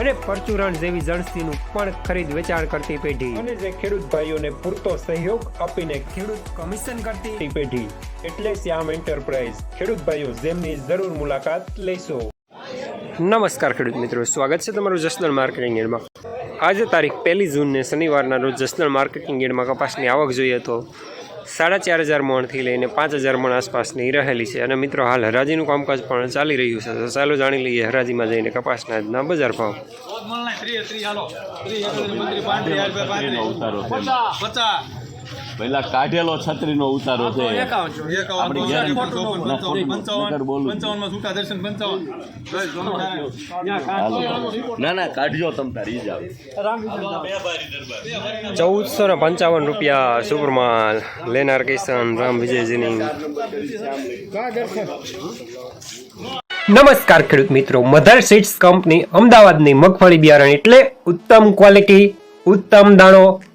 અને પરચુરણ જેવી જણસીનું પણ ખરીદ વેચાણ કરતી પેઢી. અને જે ખેડૂત ભાઈઓને પૂરતો સહયોગ આપીને ખેડૂત કમિશન કરતી પેઢી. એટલે શ્યામ એન્ટરપ્રાઇઝ. ખેડૂત ભાઈઓ જેમની જરૂર મુલાકાત લેશો. નમસ્કાર ખેડૂત મિત્રો સ્વાગત છે તમારું જસદણ માર્કેટિંગ એડમાં. આજે તારીખ પહેલી જૂનને શનિવારના રોજ જસદણ માર્કેટિંગ એડમાં કપાસની આવક જોઈએ તો સાડા ચાર હજાર મણથી લઈને પાંચ હજાર મણ આસપાસની રહેલી છે. અને મિત્રો, હાલ હરાજીનું કામકાજ પણ ચાલી રહ્યું છે. તો ચાલો જાણી લઈએ હરાજીમાં જઈને કપાસના આજના બજાર ભાવ. પચાસ. પેલા કાઢેલો છત્રીનો ઉતારો છે. આપણી ગેરંટી. ના. ના ના કાઢજો તમ તારી જાવ ચૌદસો ને પંચાવન રૂપિયા સુપરમાલ લેનાર કિશન રામ વિજયજીની. નમસ્કાર ખેડૂત મિત્રો મધર સીડ્સ કંપની અમદાવાદની મગફળી બિયારણ એટલે ઉત્તમ ક્વોલિટી ઉત્તમ દાણો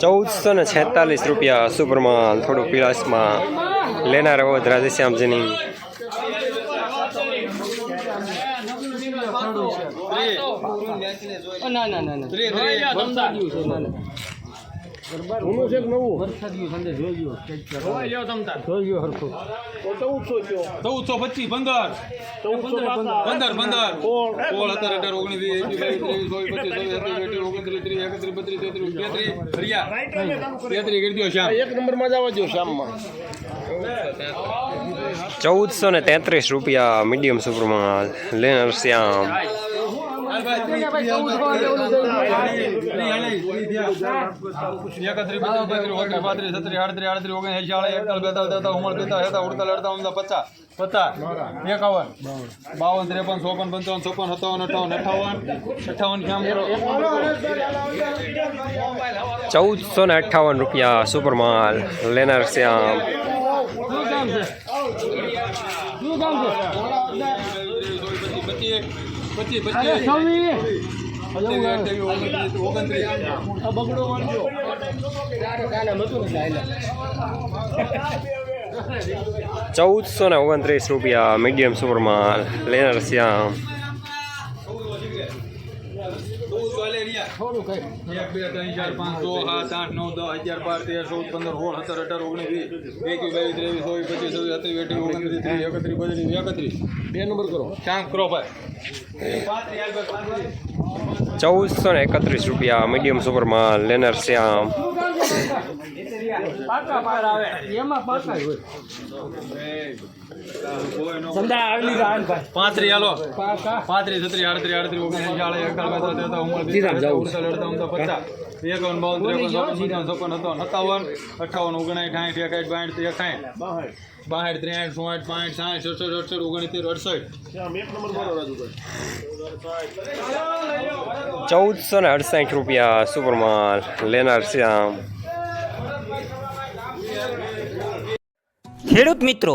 ચૌદસો ને છેતાલીસ રૂપિયા સુપરમાલ થોડું પીળાશમાં લેનાર હોય રાધેશ્યામજીની. ચૌદસો પચીસ પંદર. પંદર પંદર. સોળ સત્તર અઢાર ઓગણીસ વીસ એકવીસ બાવીસ ત્રેવીસ ચોવીસ પચીસ છવ્વીસ સત્તાવીસ અઠ્યાવીસ ઓગણત્રીસ ત્રીસ એકત્રીસ બત્રીસ તેત્રીસ તેત્રીસ ફરિયા તેત્રીસ કરી દો શ્યામ એક નંબર જવા દો શ્યામમાં ચૌદસો ને તેત્રીસ રૂપિયા મીડિયમ સુપરમાં લેનર શ્યામ. એકાવન બાવન ત્રેપન ચોપન પંચાવન ચોપન સત્તાવન અઠાવન અઠાવન અઠાવન ચૌદસો ને અઠ્ઠાવન રૂપિયા સુપરમાલ લેનાર શ્યામ. પચીસ પચીસ પચીસ. ઓગણત્રીસ. ચૌદસો ને ઓગણત્રીસ રૂપિયા મીડિયમ સુપરમાં લેનાર શ્યામ. એક બે ત્રણ ચાર પાંચ છ સાત આઠ નવ દસ અગિયાર બાર તેર ચૌદ પંદર સોળ સત્તર અઢાર ઓગણીસ વીસ એકવીસ બાવીસ ત્રેવીસ ચોવીસ પચીસ છવ્વીસ સત્યાવીસ અઠ્યાવીસ ઓગણત્રીસ ત્રીસ એકત્રીસ બત્રીસ એકત્રીસ. બે નંબર કરો. શ્યામ કરો ભાઈ. ચૌદસો ને એકત્રીસ રૂપિયા મીડિયમ સુપરમાં લેનર શ્યામ. પાંત્રી હાલો. પાંત્રીસ છત્રીસ આડત્રીસ આડત્રીસ ઓગણીસ ચાળીસ એકતાલીસ બેતાલીસ તેતાલીસ ઉમર ઉડતાલીસ પચાસ. એકાવન બાવન ત્રેપન ચોપન સિત્તાવન અઠાવન ઓગણાઠ સાઠ એકાઠ બાઠ એકાઠ બાસઠ. ત્રેસઠ સોઠ પાંઠ સાઠ સડસઠ અડસઠ ઓગણસિત્તેર અડસઠ. ચૌદસો ને અડસાઠ રૂપિયા સુપરમાલ લેનાર શ્યામ. ખેડૂત મિત્રો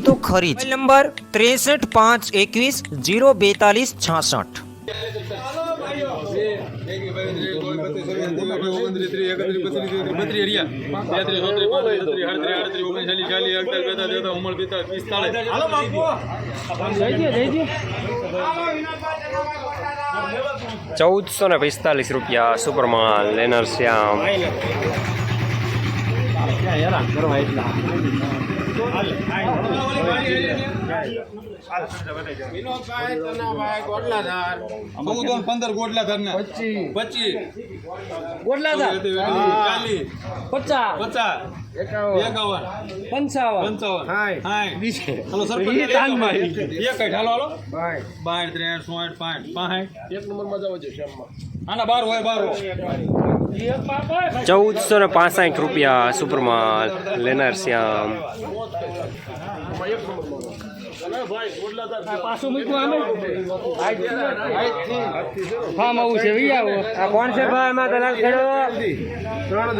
તો ખરી જ નંબર ત્રેસઠ પાંચ એકવીસ જીરો બેતાલીસ છાસઠ ચૌદસો ને પિસ્તાલીસ રૂપિયા સુપરમાલ લેનર શ્યામ પંદર ગોટલા ધરના પચીસ. ગોટલા ચાલીસ. પચાસ. પચાસ. એકાવન. પંચાવન. પંચાવન. હાય. હલો સરપંચ એક હાલો હાલો. બાર ત્રણ સોઠ પાંચ એક નંબરમાં જવો છે આના બાર હોય બાર હોય. ચૌદસો ને પાસઠ રૂપિયા સુપરમાલ લેનાર શ્યામ. પાછું મૂકવું અમે ફાર્મ આવું છે વી આવો આ કોણ છે ભાઈ એમાં દલાલ ખેડો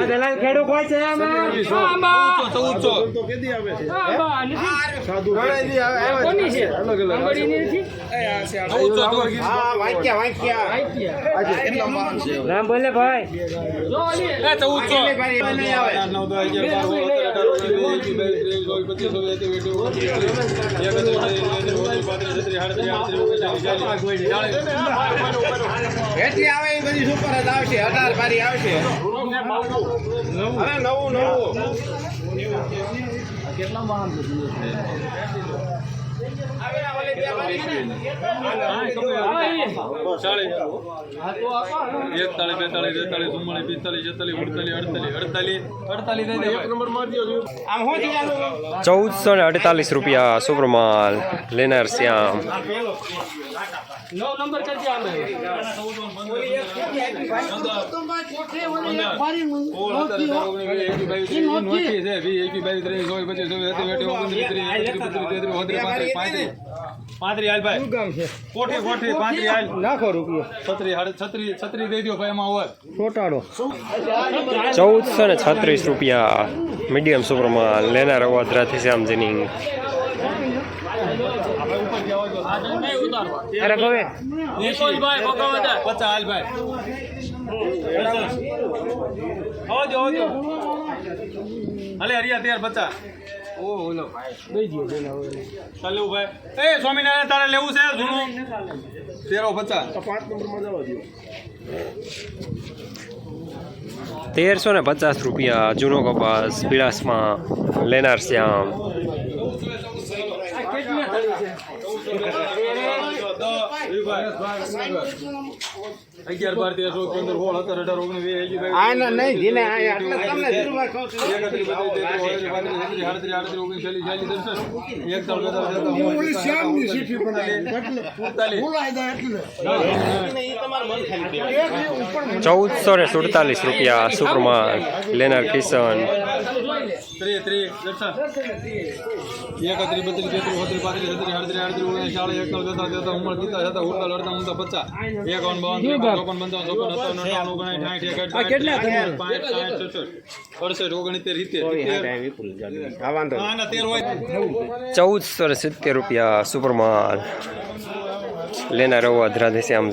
દલાલ ખેડો કોણ છે રામ બોલે ભાઈ ચૌદસો એટલી આવે એ બધી સુપર જ આવશે અઢાર બારી આવશે હવે નવું નવું એકતાલીસ બેતાલીસ તેતાલીસ ચુમ્માલીસ પિસ્તાલીસ છેતાલીસ અડતાલીસ અડતાલીસ અડતાલીસ અડતાલીસ એક નંબર મારી દો આમ. શું થયું ચૌદસો રૂપિયા સુપરમાલ લેનર શ્યામ નવ નંબર કરજે અમે નાખો રૂપિયો. છત્રી દઈ દો ભાઈ એમાં ચોટાડો. ચૌદસો ને છત્રીસ રૂપિયા મીડિયમ સુપરમાલ લેનાર અવાદરાથી શ્યામ જેનિંગ પચાસ હાલ ભાઈ. આવજો આવજો અલે હરિયા ત્યાર હવે. ચાલ લેવું ભાઈ એ સ્વામિનારાયણ તારે લેવું છે તેરો પચાસ તેરસો ને પચાસ રૂપિયા જૂનો કપાસ પીળાસમાં લેનાર શ્યામ અગિયાર બાર તેર ચૌદ પંદર સોળ સત્તર અઢાર ઓગણીસ વીસ એકવીસ બાવીસ, આ ના નહીં જીને આ એટલે તમને જીરવા કહું છું. એકત્રીસ, બત્રીસ, તેત્રીસ, ચોત્રીસ, પાંત્રીસ, છત્રીસ, આડત્રીસ, આડત્રીસ, ઓગણીસ, ચાલીસ, ચાલીસ, એકસઠ, એકતાલીસ, બેતાલીસ, તેતાલીસ, સુડતાલીસ, ચૌદસો ને સુડતાલીસ રૂપિયા સુપરમાલ લેનર કિશન ત્રીસ, ત્રીસ, એકસઠ, એકત્રીસ, બત્રીસ, તેત્રીસ, ચોત્રીસ, પાંત્રીસ, છત્રીસ, આડત્રીસ, આડત્રીસ, ઓગણીસ, ચાલીસ, એકતાલીસ, બેતાલીસ, તેતાલીસ, ચુમ્માલીસ, પિસ્તાલીસ, સત્તાવીસ, અડતાલીસ, અડતાલીસ, ઓગણપચાસ, એકાવન, બાવન, ત્રેપન, ચોપન, પંચાવન, સત્તાવન, સાઠ, કેટલા અડસઠ, સિત્તેર, સિત્તેર. હા, ના, તેર હોય. ચૌદસો ને સિત્તેર રૂપિયા સુપરમાલ લેનાર અવાદરાથી શ્યામ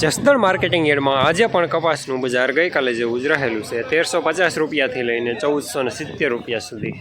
જસદણ માર્કેટિંગ યાર્ડમાં આજે પણ કપાસનું બજાર ગઈકાલે જેવું જ રહેલું છે. તેરસો પચાસ રૂપિયાથી લઈને ચૌદસો ને સિત્તેર રૂપિયા સુધી.